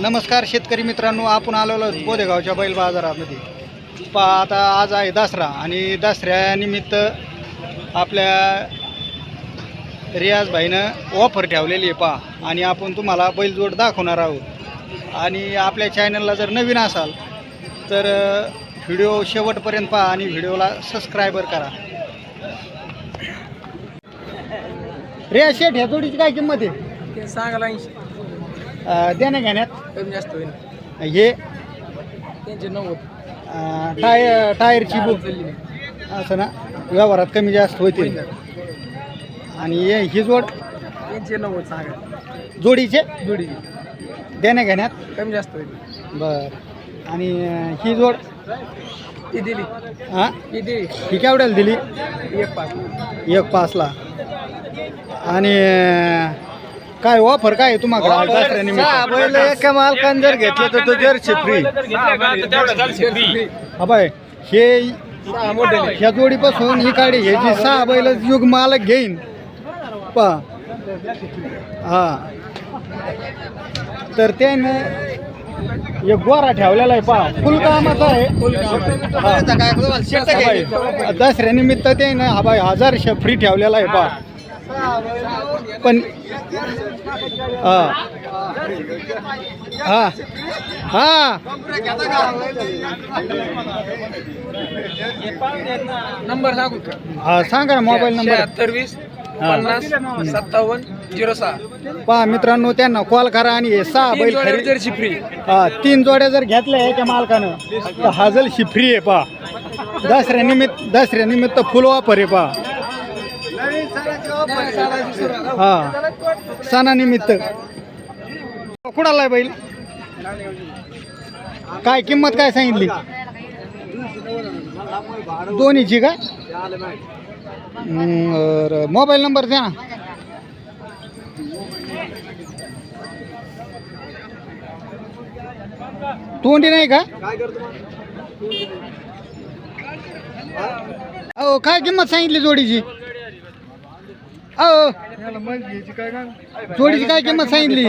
नमस्कार शेतकरी मित्रांनो आपण आलेलो आहोत बोदेगावच्या बैल बाजारामध्ये. पा आता आज आहे दसरा आणि दसऱ्यानिमित्त आपल्या रियाजभाईनं ऑफर ठेवलेली आहे पा आणि आपण तुम्हाला बैलजोड दाखवणार आहोत. आणि आपल्या चॅनलला जर नवीन असाल तर व्हिडिओ शेवटपर्यंत पहा आणि व्हिडिओला सबस्क्रायबर करा. रिया शेठ ह्या जोडीची काय किंमत आहे? सांगायला ऐंशी. देण्या घेण्यात कमी जास्त होईल. हे त्यांचे नव्वद. अं, टायर टायरची बुक. असं ना व्यवहारात कमी जास्त होतील. आणि हे- ही जोड? त्यांचे नव्वद सांगा. जोडीचे? जोडी देण्या घेण्यात कमी जास्त होईल. बर. आणि अं, ही जोड? ती दिली. हां? ती दिली. ही केवढ्याला दिली? एक पाच एक पाचला आणि अं, काय ऑफर काय आहे तुम्हाला? आज दसऱ्यानिमित्त एका मालकाने जर घेतलं तर तो जर्सी फ्री हा बाय हे ह्या जोडीपासून ही काढी हे जी सहा बैल युग मालक घेईन. पा. हा. तर त्याने एक गोरा ठेवलेला आहे पा. फुल कामाचा आहे. हा. हा दसऱ्यानिमित्त त्याने हा बाई हजार फ्री ठेवलेला आहे पा. पण हा. हा. हा. नंबर सांगू का? हा सांगा ना मोबाईल नंबर. शहात्तर वीस पन्नास सत्तावन्न झिरो सहा. पहा मित्रांनो त्यांना कॉल करा आणि हे सहा बैल खरेदी जर्सी फ्री हा तीन जोड्या जर घेतल्या एका मालकानं तर हाजल फ्री आहे पहा. दसऱ्यानिमित्त दसऱ्यानिमित्त फुल वापर आहे पहा. हा. सणानिमित्त. कुणाला आहे बैल? काय किंमत काय सांगितली? दोन्हीची का? मोबाईल नंबर द्या ना. तोंडी नाही का? अहो काय किंमत सांगितली जोडीची? अहो जोडीची काय किंमत सांगितली.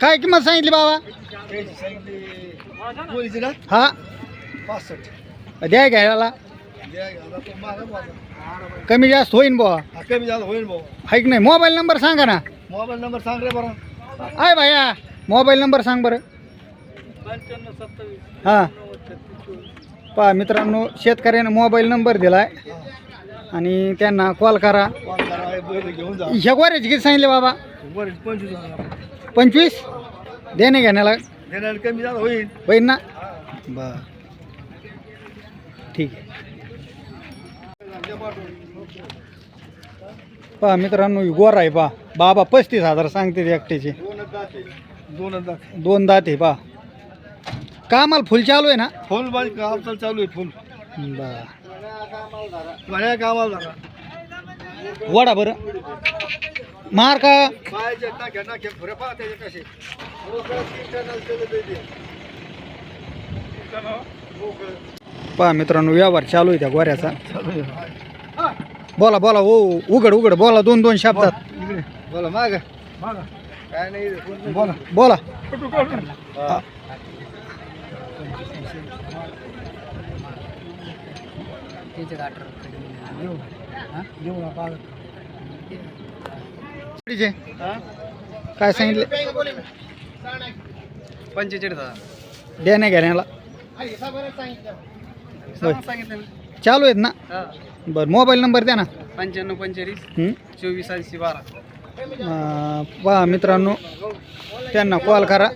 काय किंमत सांगितली बाबा? हा? द्या घ्यायला. कमी जास्त होईन बुवा. कमी झालं होईल भाऊ हाय की नाही? मोबाईल नंबर सांगा ना. मोबाईल नंबर सांग रे बरं. आहे भाया. मोबाईल नंबर सांग बरं. हां. पहा मित्रांनो शेतकऱ्यानं मोबाईल नंबर दिला आहे आणि त्यांना कॉल करा. ह्या गोऱ्याची किती सांगितले बाबा? पंचवीस देणे घेण्याला. कमी झालं होईल. होईन ना? बर. ठीक. आहे पहा मित्रांनो गोर आहे पहा. बाबा पस्तीस हजार सांगते एकट्याचे. दोनच दाते दोन दात आहे कामाला फुल चालू आहे ना? फुल काम चाल चालू आहे फुल. कामाला झाला वडा बरं. मार का? पहा त्याचे कसे. मोकळं. पहा मित्रांनो व्यवहार चालू आहे त्या गोऱ्याचा. बोला बोला ओ उघड उघड बोला दोन दोन शब्दात. बोला माग. माग. काय नाही. बोला. बोला. हा. ना, काय सांगितले? पंचेचाळीस हजार. देण्या घेण्याला. होय. चालू आहेत ना? बरं मोबाईल नंबर द्या ना. पंच्याण्णव पंचेचाळीस हं? चोवीस ऐंशी बारा. पहा मित्रांनो त्यांना कॉल करा.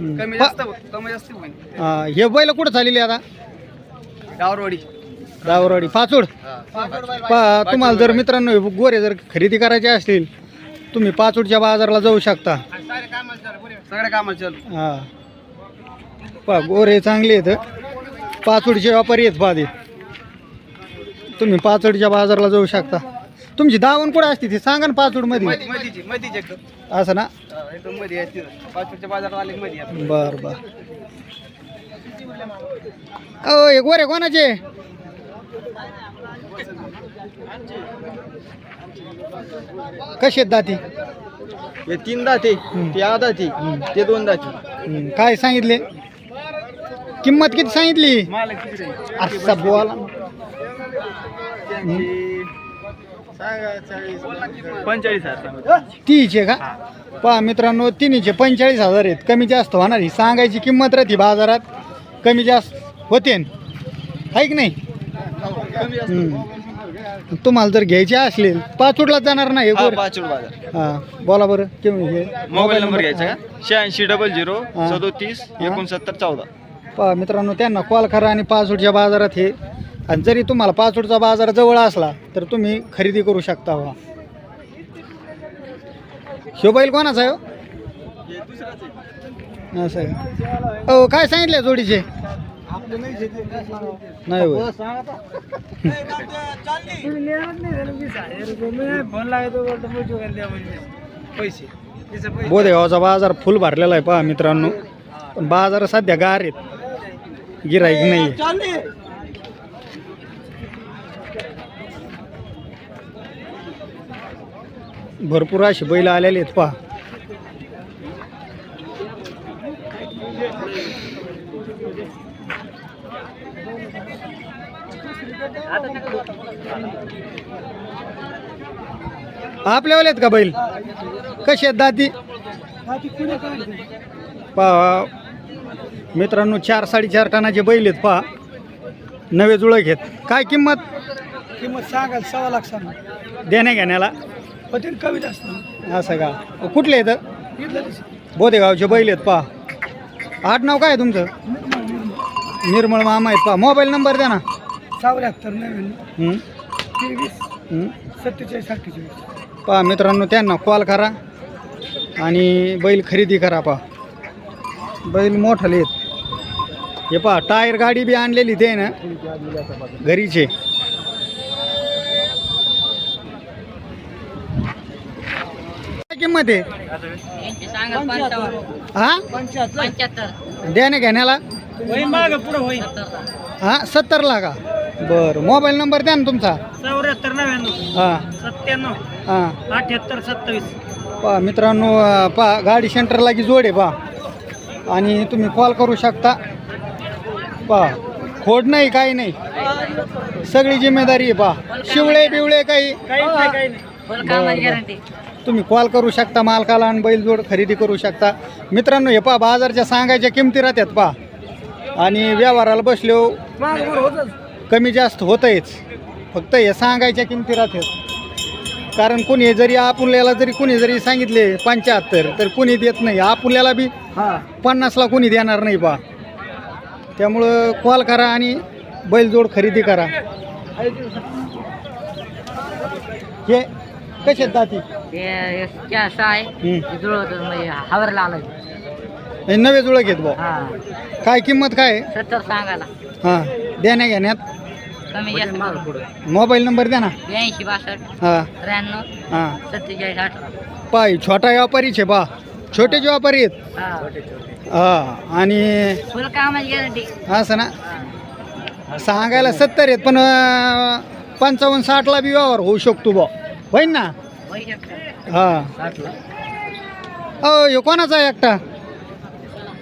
हं. कमी पा- जास्त कमी जास्त होईल. अं, हे बैल कुठं चाललेली आता? गावरवाडी दावरवाडी पाचोड. पहा तुम्हाला जर मित्रांनो हे गोरे जर खरेदी करायचे असतील तुम्ही पाचोडच्या बाजारला जाऊ शकता. सगळ्या कामाला चालू. हा. पहा गोरे चांगले आहेत. पाचोडचे व्यापारी आहेत ते. तुम्ही पाचोडच्या बाजारला जाऊ शकता. तुमची दावण कुठं असते ती? सांगा ना पाचोडमध्ये मधी- मधीची मधीची एकदम असं ना? हा, एकदम मध्ये आहे तिथं पाचपूरच्या बाजारात आले मध्ये आहे. बर बर. अ हे गोरे कोणाचे? कसे आहेत दाती? हे तीन दाते. ते आ दाते ते दोन दाते. हम्म, काय सांगितले? किंमत किती सांगितली? असं बोला पंचेचाळीस हजार तीचे का? पहा मित्रांनो तिन्हीचे पंचेचाळीस हजार आहेत. कमी जास्त होणार ही सांगायची किंमत राहते बाजारात. कमी जास्त होते. न. आहे की नाही? हम्म. तुम्हाला जर घ्यायचे असले पाचोटला जाणार नाही हे गोरे. पाच बाजार. हा बोला बरं केव्हा हे मोबाईल नंबर घ्यायचा का? शहाऐंशी डबल झिरो हा. सदोतीस. एकोणसत्तर चौदा. पहा मित्रांनो त्यांना कॉल करा आणि पाचोटच्या बाजारात हे आणि जरी तुम्हाला पाचोडचा बाजार जवळ असला तर तुम्ही खरेदी करू शकता हो. ह्यो बैल कोणाचा आहे हो? असं आहे हो काय सांगितलं जोडीचे? नाही होय. बोधेगावचा बाजार फुल भरलेला आहे पहा मित्रांनो. पण बाजार सध्या गार आहेत. गिराईक नाही भरपूर अशी बैल आलेले आहेत पहा. आपल्यावाले आहेत का बैल? कसे आहेत दाती पहा मित्रांनो चार साडेचार टनाचे बैल आहेत पहा. नवे जुळं घेत काय किंमत? किंमत सांगाल सव्वा लाख सांगा. देण्या घेण्याला पटेल कमी असं का? कुठले आहेत? बोधेगावचे बैल आहेत पहा. आठ नाव काय आहे तुमचं? निर्मळ मामा आहेत पहा. मोबाईल नंबर द्या ना. चौऱ्याहत्तर नव्याण्णव हं? तेवीस हं? सत्तेचाळीस अठ्ठेचाळीस. पहा मित्रांनो त्यांना कॉल करा आणि बैल खरेदी करा पहा. बैल मोठाले आहेत. हे पहा टायर गाडी बी आणलेली ते ना घरीचे. किंमत आहे? हा? द्याने घेण्याला. सत्तर हा सत्तरला का बरं मोबाईल नंबर द्या ना तुमचा. चौऱ्याहत्तर नव्याण्णव. हां. सत्त्याण्णव. हां. अठ्याहत्तर सत्तावीस. पहा मित्रांनो अं, पहा गाडी सेंटरला की जोड आहे पहा आणि तुम्ही कॉल करू शकता. पहा खोड नाही काही नाही. सगळी जिम्मेदारी आहे पहा शिवळे बिवळे काही कामाची गॅरंटी तुम्ही कॉल करू शकता मालकाला आणि बैलजोड खरेदी करू शकता. मित्रांनो हे पहा बाजारच्या सांगायच्या किमती राहतात पहा. आणि व्यवहाराला बसलो कमी जास्त होतंयच. फक्त हे सांगायच्या किमती राहतात. कारण कुणी जरी आपुल्याला जरी कुणी जरी सांगितले पंच्याहत्तर तर कुणी देत नाही. आपुल्याला बी पन्नासला कुणी देणार नाही पहा. त्यामुळं कॉल करा आणि बैलजोड खरेदी करा. हे कसे आहेत दाती? हे क्या असं आहे हम्म. ते जुळवत म्हणजे हावरला आलं हे नवे जुळं घेत भाऊ हा. काय किंमत काय आहे? सत्तर सांगायला. हां. देण्या घेण्यात? कमी जास्त करू. मोबाईल नंबर द्या ना. ब्याऐंशी बासष्ट हां. त्र्याण्णव हां. सत्तेचाळीस अठरा. पाय छोटा व्यापारीच आहे पा छोटेच व्यापारी आहेत. हा. हां. आणि फुल कामाची गॅरंटी. असं ना? सांगायला सत्तर आहेत पण पंचावन्न साठला बी व्यवहार होऊ शकतो बा. होईन ना? हां. अ हे कोणाचा आहे एकटा?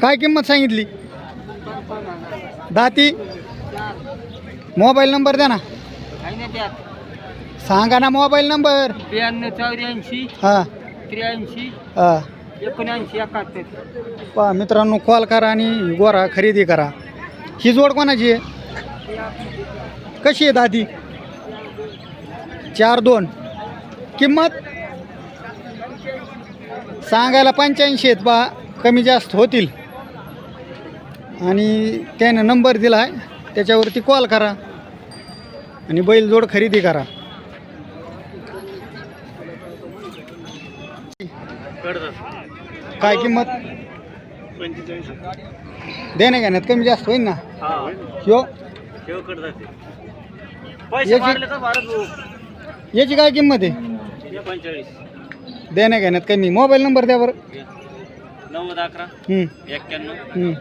काय किंमत सांगितली? दाती? मोबाईल नंबर द्या ना. सांगा ना मोबाईल नंबर. ब्याण्णव चौऱ्याऐंशी हां. त्र्याऐंशी हां. एकोणऐंशी एकाहत्तर. पहा मित्रांनो कॉल करा आणि गोरा खरेदी करा. ही जोड कोणाची आहे? कशी आहे दादी? चार दोन. किंमत? सांगायला पंच्याऐंशी आहेत पहा कमी जास्त होतील. आणि त्यानं नंबर दिला आहे त्याच्यावरती कॉल करा. आणि बैल जोड खरेदी करा. काय किंमत? देण्या घेण्यात कमी जास्त होईल ना? ह्यो याची काय किंमत आहे? देण्या घेण्यात कमी मोबाईल नंबर द्या बरं. नव्वद अकरा. एक्क्याण्णव.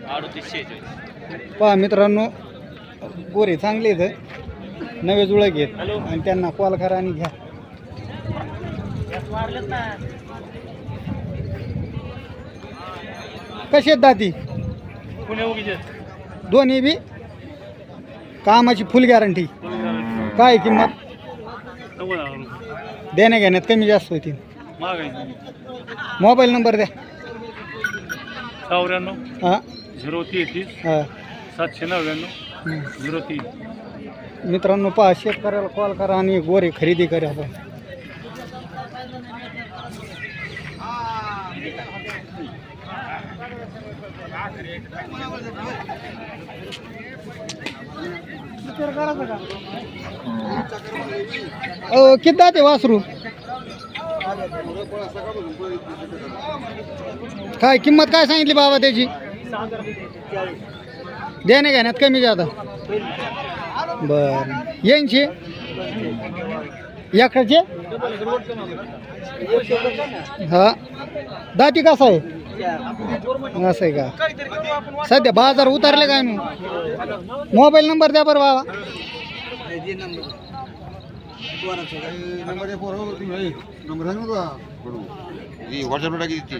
अडतीस शेहेचाळीस. पहा मित्रांनो गोरे चांगले आहेत नवे जुळं घेत. आणि त्यांना कॉल करा आणि घ्या. कशी आहेत दाती? दोन्ही बी? कामाची फुल गॅरंटी. काय किंमत? घेण्यात कमी जास्त होती मोबाईल नंबर द्या. चौऱ्याण्णव हां. झिरो तेहतीस हां. सातशे नव्याण्णव हं. झिरो तीन. मित्रांनो पहा शेतकऱ्याला कॉल करा आणि गोरे खरेदी करा आपण अ, किती दाते वासरू? काय किंमत काय सांगितली बाबा त्याची? देणे घेण्यात कमी जादा. बर. यांचे याकडचे हा. दाती कसा आहे? असं आहे का? सध्या बाजार उतरले काय मग? मोबाईल नंबर द्या बरं बाबा. व्हॉट्सअपला टाकी ती.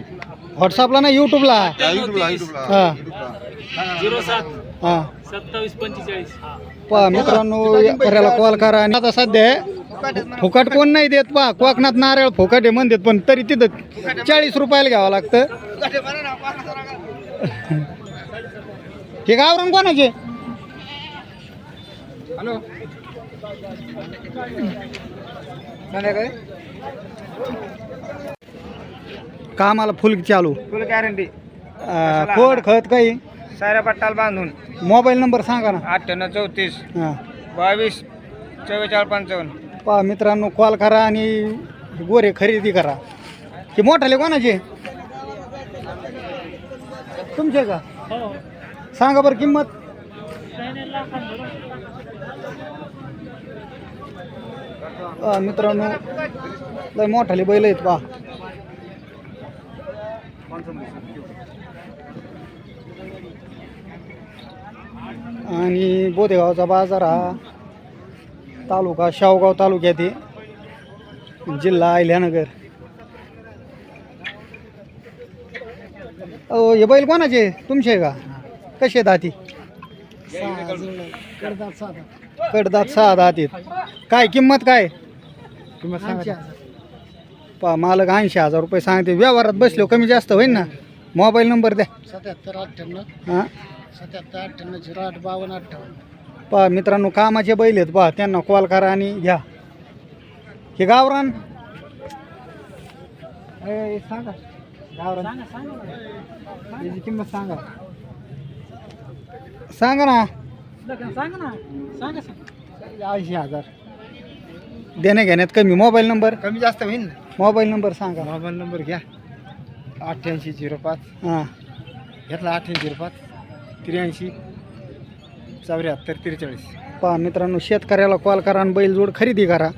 व्हॉट्सअपला ना यूट्यूबला या युट्यूबला, युट्यूबला. युट्यूबला. झिरो सात हां सत्तावीस. पंचेचाळीस. पहा मित्रांनो करायला कॉल करा आणि आता सध्या फुकट कोण नाही देत पहा कोकणात नारळ फुकट आहे म्हणतात पण तरी तिथं चाळीस रुपयाला घ्यावं लागतं. हे गावरण कोणाचे? हॅलो कामाला फुल चालू? फुल गॅरंटी खोड खत काही? साऱ्या पट्टाल बांधून. मोबाईल नंबर सांगा ना. अठ्ठ्याण्णव चौतीस हां. बावीस चव्वेचाळीस पंचावन्न. पहा मित्रांनो कॉल करा आणि गोरे खरेदी करा. हे मोठाले कोणाचे? तुमचे का? सांगा बरं किंमत पहा मित्रांनो लय मोठाले बैल आहेत बा आणि बोदेगावचा बाजार हा तालुका शावगाव तालुक्यात आहे. जिल्हा अहिल्यानगर. अहो हे बैल कोणाचे? तुमचे आहे का? कसे दाती? कडदात सहा दात आहेत. काय किंमत काय? किंमत सांगा पा मालक ऐंशी हजार रुपये सांगते. व्यवहारात बसलो कमी जास्त होईल ना? मोबाईल नंबर द्या. सत्याहत्तर अठ्ठ्याण्णव. हां? सत्याहत्तर अठ्ठ्याण्णव झिरो आठ बावन्न अठ्ठावन्न. पहा मित्रांनो कामाचे बैल आहेत. पहा त्यांना कॉल करा आणि घ्या. हे गावरान? ए, सांगा. गावरान. किंमत सांगा. सांगा ना. सांगा ना. सांगा ऐंशी हजार. देण्या घेण्यात कमी. Mobile number? कमी जास्त होईल ना. मोबाईल नंबर सांगा. मोबाईल नंबर घ्या. अठ्ठ्याऐंशी झिरो पाच. हां. घेतला अठ्ठ्याऐंशी झिरो पाच. त्र्याऐंशी चौऱ्याहत्तर त्रेचाळीस. पहा मित्रांनो शेतकऱ्याला कॉल करा आणि बैलजोड खरेदी करा.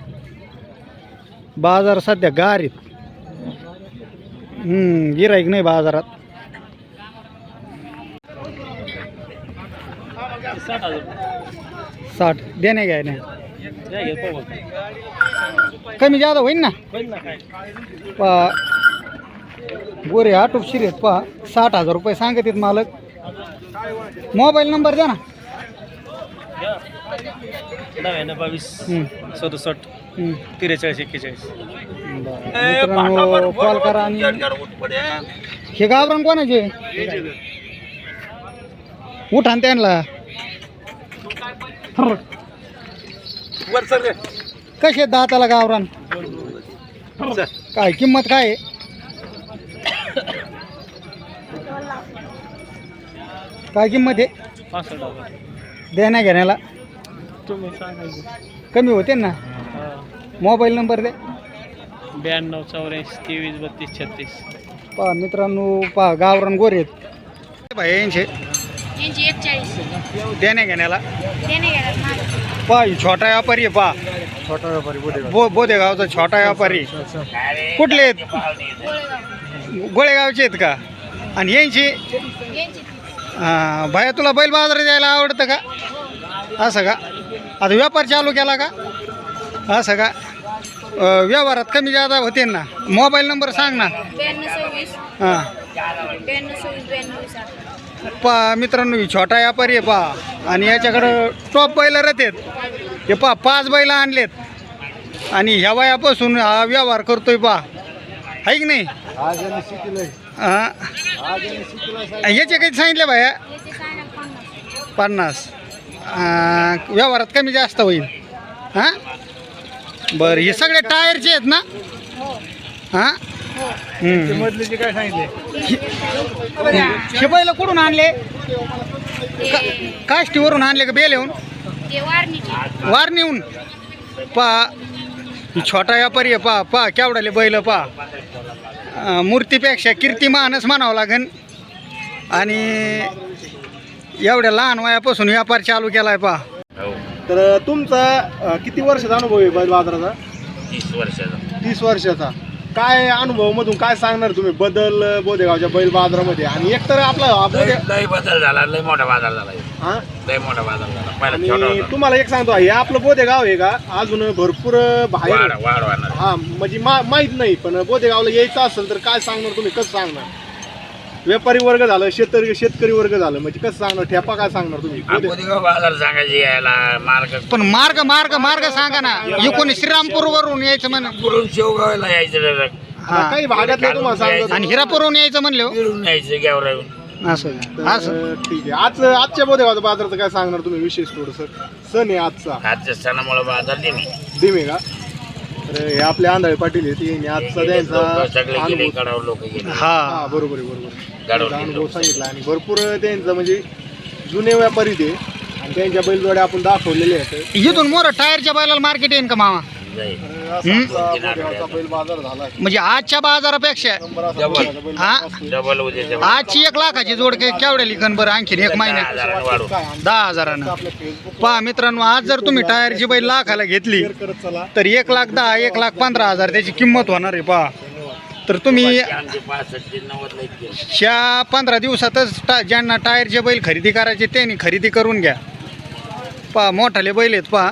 बाजार सध्या गार आहेत. गिराईक नाही बाजारात. साठ हजार. साठ. देणे घ्यायने या घे पाहू कमी जादा होईल ना? ना पहा गोरे आटोप शिरेत पहा साठ हजार रुपये सांगत आहेत मालक. मोबाईल नंबर द्या ना. नव्याण्णव बावीस सदुसष्ट. त्रेचाळीस एक्केचाळीस. मित्रांनो कॉल करा आणि हे गावरान कोणाचे? उठा न त्यांना. कसे दाताला गावरान? काय किंमत काय आहे? काय किंमत आहे? देण्या घेण्याला. कमी होते ना? मोबाईल नंबर दे. ब्याण्णव चौऱ्याऐंशी तेवीस बत्तीस छत्तीस. पहा मित्रांनो पहा गावरान गोरे आहेत. भाई यांचे यांची एकचाळीस. देण्या घेण्याला? देणे घेण्यात ही छोटा व्यापारी आहे पहा छोटा व्यापारी बोटे बो बोदेगावचा छोटा व्यापारी. कुठले आहेत? गोळेगावचे आहेत का? आणि यांची? यांची हां भया तुला बैल बाजारात जायला आवडतं का? असं का? आता व्यापार चालू केला का? असं का? अं, व्यवहारात कमी जादा होते ना? मोबाईल नंबर सांग ना. ब्याण्णव सव्वीस. हां. ब्याण्णव सव्वीस ब्याण्णव सात पा मित्रांनो ही छोटा व्यापारी आहे पा. आणि याच्याकडं टॉप बैल आहेत. हे पा पाच बैल आणलेत. आणि ह्या वयापासून हा व्यवहार करतोय पा. आहे की नाही? हां? याचे काही सांगितले सांगा पन्नास. व्यवहारात कमी जास्त होईल. हां? बरं हे सगळे टायरचे आहेत ना? हां? काय सांगितले? हे बैल कुठून आणले? काष्टीवरून आणले का बेल येऊन ते वारणीचे. वार नेऊन पा ही छोटा व्यापारी आहे पा पा केवढाले बैल पा. मूर्तीपेक्षा कीर्तिमानच म्हणावं लागन आणि एवढ्या लहान वयापासून व्यापार चालू केलाय पा. तर तुमचा किती वर्षाचा अनुभव आहे बैल बाजाराचा? तीस वर्षाचा. तीस वर्षाचा. काय अनुभव मधून काय सांगणार तुम्ही? बदल अं, बोदेगावच्या बैल बाजारामध्ये. आणि एकतर आपला हा लय बोदे लय बदल झाला लय मोठा बाजार झाला. हा? लय मोठा बाजार झाला. पहिला छोटा आणि होता. तुम्हाला एक सांगतो हे आपलं बोदेगाव आहे का? अजून भरपूर बाहेर वाढ वाढ वाढणार. हा म्हणजे मा माहीत नाही पण बोदेगावला यायचं असेल तर काय सांगणार तुम्ही? कसं सांगणार? व्यापारी वर्ग झालं शेतकरी शेतकरी वर्ग झालं. म्हणजे कसं सांगणार? ठेपा काय सांगणार तुम्ही? बाजार सांगायचे यायला मार्ग. पण मार्ग मार्ग मार्ग सांगा ना. इकडून श्रीरामपूरवरून यायचं म्हण पुरून शेवगावला यायचं direct. हा काही भागातले तुम्हाला सांगतो. आणि हिरापूरवरून यायचं म्हणले हो. यायचं गेवरावून असं तर, असं. ठीक आहे. आज आजच्या बोदेगावच्या बाजाराचं काय सांगणार तुम्ही विशेष थोडस? सण आहे आजचा. आजच्या सणामुळे बाजार दिली दिमे का? तर हे आपले आंधळे पाटील आहेत यांनी आजचा त्यांचा अनुभव लोक हा हा. बरोबर आहे बरोबर अनुभव. सांगितला आणि भरपूर त्यांचं म्हणजे जुने व्यापारी ते. आणि त्यांच्या बैलजोड्या आपण दाखवलेले आहेत. इथून मोर टायरच्या बैलाला मार्केट येईन का मामा? म्हणजे आजच्या बाजारापेक्षा हा? डबल आजची एक लाखाची जोड काही केवढ्या लिखन बरं? आणखीन एक महिन्यात? हजारानं वाढू दहा हजारानं. पहा मित्रांनो आज जर तुम्ही टायरची बैल लाखाला घेतली तर एक लाख दहा एक लाख पंधरा हजार त्याची किंमत होणार आहे पहा. तर तुम्ही आमचे पासष्ट ते इतके. ह्या पंधरा दिवसातच टा ज्यांना टायरचे बैल खरेदी करायचे त्यांनी खरेदी करून घ्या. पहा मोठाले बैल आहेत पहा.